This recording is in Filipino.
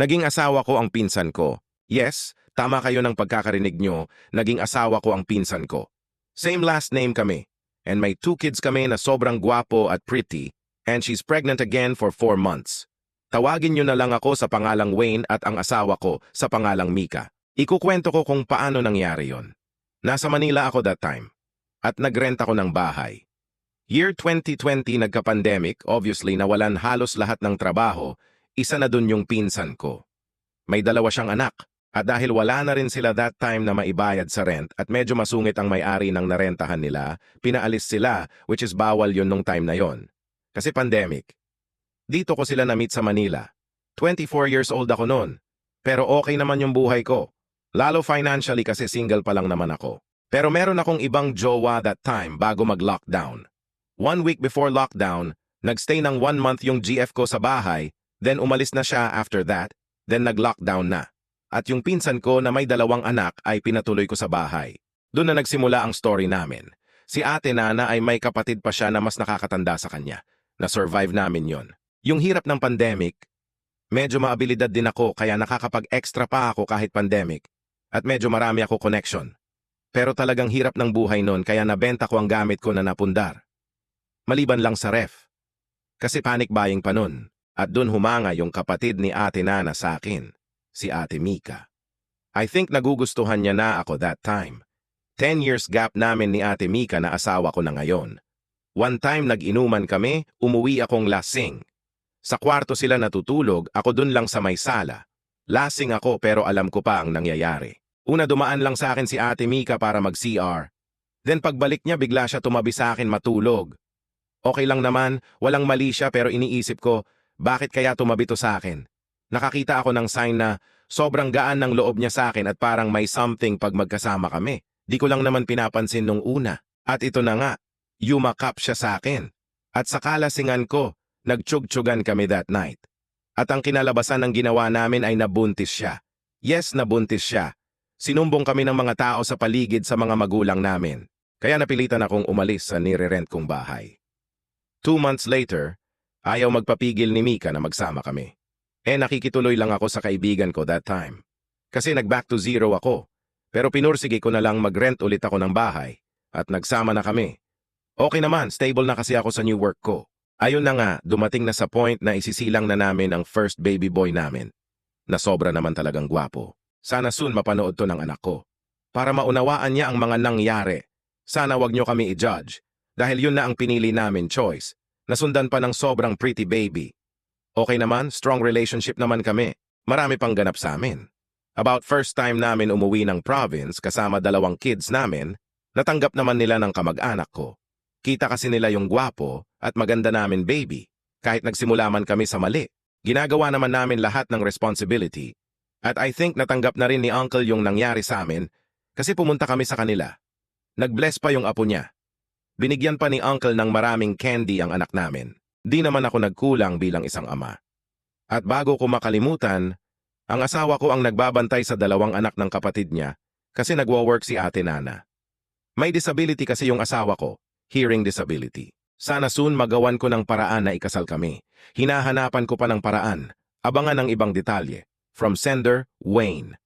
Naging asawa ko ang pinsan ko. Yes, tama kayo ng pagkakarinig nyo, naging asawa ko ang pinsan ko. Same last name kami. And may two kids kami na sobrang gwapo at pretty, and she's pregnant again for four months. Tawagin nyo na lang ako sa pangalang Wayne at ang asawa ko sa pangalang Mika. Ikukwento ko kung paano nangyari yon. Nasa Manila ako that time. At nagrent ako ng bahay. Year 2020 nagka-pandemic, obviously nawalan halos lahat ng trabaho, isa na dun yung pinsan ko. May dalawa siyang anak, at dahil wala na rin sila that time na maibayad sa rent at medyo masungit ang may-ari ng narentahan nila, pinaalis sila, which is bawal yun nung time na yon. Kasi pandemic. Dito ko sila na-meet sa Manila. 24 years old ako noon. Pero okay naman yung buhay ko. Lalo financially kasi single pa lang naman ako. Pero meron akong ibang jowa that time bago mag-lockdown. One week before lockdown, nagstay ng one month yung GF ko sa bahay, then umalis na siya after that, then nag-lockdown na. At yung pinsan ko na may dalawang anak ay pinatuloy ko sa bahay. Doon na nagsimula ang story namin. Si ate Nana ay may kapatid pa siya na mas nakakatanda sa kanya. Na-survive namin yon. Yung hirap ng pandemic, medyo maabilidad din ako kaya nakakapag-extra pa ako kahit pandemic. At medyo marami ako connection. Pero talagang hirap ng buhay noon kaya nabenta ko ang gamit ko na napundar. Maliban lang sa ref. Kasi panic buying pa nun. At dun humanga yung kapatid ni ate Nana sa akin, si ate Mika. I think nagugustuhan niya na ako that time. 10 years gap namin ni ate Mika na asawa ko na ngayon. One time nag-inuman kami, umuwi akong lasing. Sa kwarto sila natutulog, ako dun lang sa may sala. Lasing ako pero alam ko pa ang nangyayari. Una dumaan lang sa akin si ate Mika para mag-CR. Then pagbalik niya bigla siya tumabi sa akin matulog. Okay lang naman, walang mali siya pero iniisip ko, bakit kaya tumabi to sa akin? Nakakita ako ng sign na sobrang gaan ng loob niya sa akin at parang may something pag magkasama kami. Di ko lang naman pinapansin nung una. At ito na nga, yumakap siya sa akin. At sa kalasingan ko, nagtsyug-tsyugan kami that night. At ang kinalabasan ng ginawa namin ay nabuntis siya. Yes, nabuntis siya. Sinumbong kami ng mga tao sa paligid sa mga magulang namin. Kaya napilitan akong umalis sa nire-rent kong bahay. Two months later, ayaw magpapigil ni Mika na magsama kami. Eh nakikituloy lang ako sa kaibigan ko that time. Kasi nag-back to zero ako. Pero pinursige ko na lang mag-rent ulit ako ng bahay. At nagsama na kami. Okay naman, stable na kasi ako sa new work ko. Ayun na nga, dumating na sa point na isisilang na namin ang first baby boy namin. Na sobra naman talagang gwapo. Sana soon mapanood to ng anak ko. Para maunawaan niya ang mga nangyari. Sana wag niyo kami i-judge. Dahil yun na ang pinili namin choice. Nasundan pa ng sobrang pretty baby. Okay naman, strong relationship naman kami. Marami pang ganap sa amin. About first time namin umuwi ng province kasama dalawang kids namin, natanggap naman nila ng kamag-anak ko. Kita kasi nila yung gwapo at maganda namin baby. Kahit nagsimula man kami sa mali, ginagawa naman namin lahat ng responsibility. At I think natanggap na rin ni Uncle yung nangyari sa amin kasi pumunta kami sa kanila. Nag-bless pa yung apo niya. Binigyan pa ni Uncle ng maraming candy ang anak namin. Di naman ako nagkulang bilang isang ama. At bago ko makalimutan, ang asawa ko ang nagbabantay sa dalawang anak ng kapatid niya kasi nagwo-work si ate Nana. May disability kasi yung asawa ko, hearing disability. Sana soon magawan ko ng paraan na ikasal kami. Hinahanapan ko pa ng paraan. Abangan ng ibang detalye. From sender, Wayne.